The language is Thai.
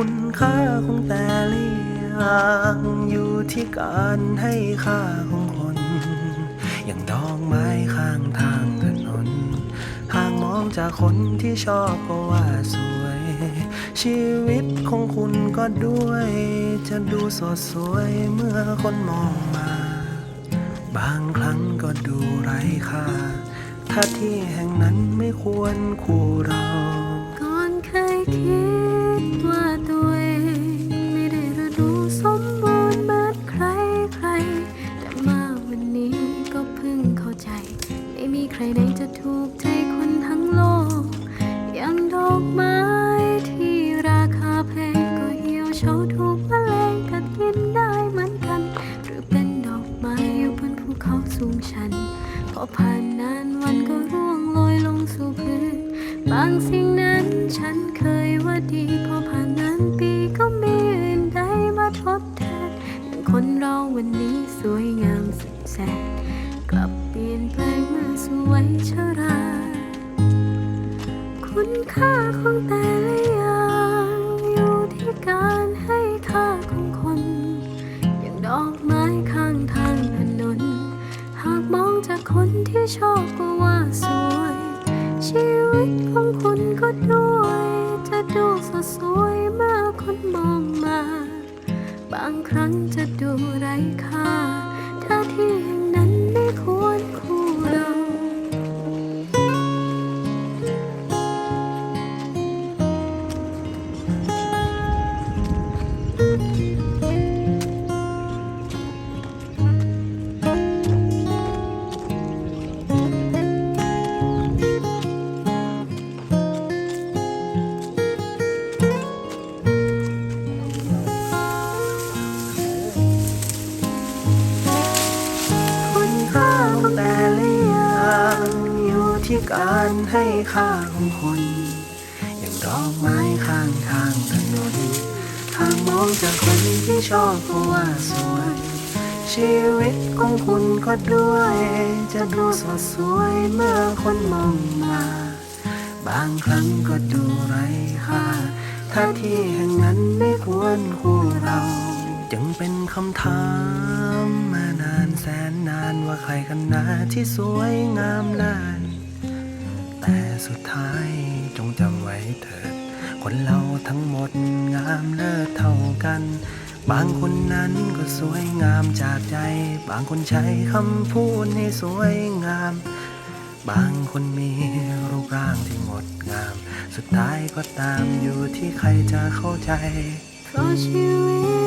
คุณค่าของแต่ละอย่างอยู่ที่การให้ค่าของคน อย่างดอกไม้ข้างทางถนน หากมองจากคนที่ชอบก็ว่าสวย ชีวิตของคุณก็ด้วย จะดูสดสวยเมื่อคนมองมา บางครั้งก็ดูไร้ค่า ถ้าที่แห่งนั้นไม่ควรคู่เรา ใครไหนจะถูกใจคนทั้งโลก อย่างดอกไม้ที่ราคาแพงก็เหี่ยวเฉาถูกแมลงกัดกินได้เหมือนกัน หรือเป็นดอกไม้อยู่บนภูเขาสูงชัน พอผ่านนานวันก็ร่วงโรยลงสู่พื้น บางสิ่งนั้นฉันเคยว่าดี พอผ่านนานปีก็มีอื่นใดมาทดแทนอย่างคนเราวันนี้สวยงามส ชอบก็ว่าสวย ชีวิตของคุณก็ด้วย จะดูสดสวยเมื่อคนมองมา บางครั้งจะดูไร้ค่าถ้าที่ การให้ค่าของคนอย่างดอกไม้ข้างทางถนนหากมองจากคนที่ชอบก็ว่าสวย ชีวิตของคุณก็ด้วย จะดูสดสวยเมื่อคนมองมา บางครั้งก็ดูไร้ค่าถ้าที่แห่งนั้นไม่ควรคู่เรา จึงเป็นคำถามมานานแสนนานว่าใครกันนะที่สวยงามเลิศ แต่สุดท้ายจงจำไว้เถิด คนเราทั้งหมดงามเลิศเท่ากัน บางคนนั้นก็สวยงามจากใจ บางคนใช้คำพูดให้สวยงาม บางคนมีรูปร่างที่งดงาม สุดท้ายก็ตามอยู่ที่ใครจะเข้าใจ เพราะชีวิต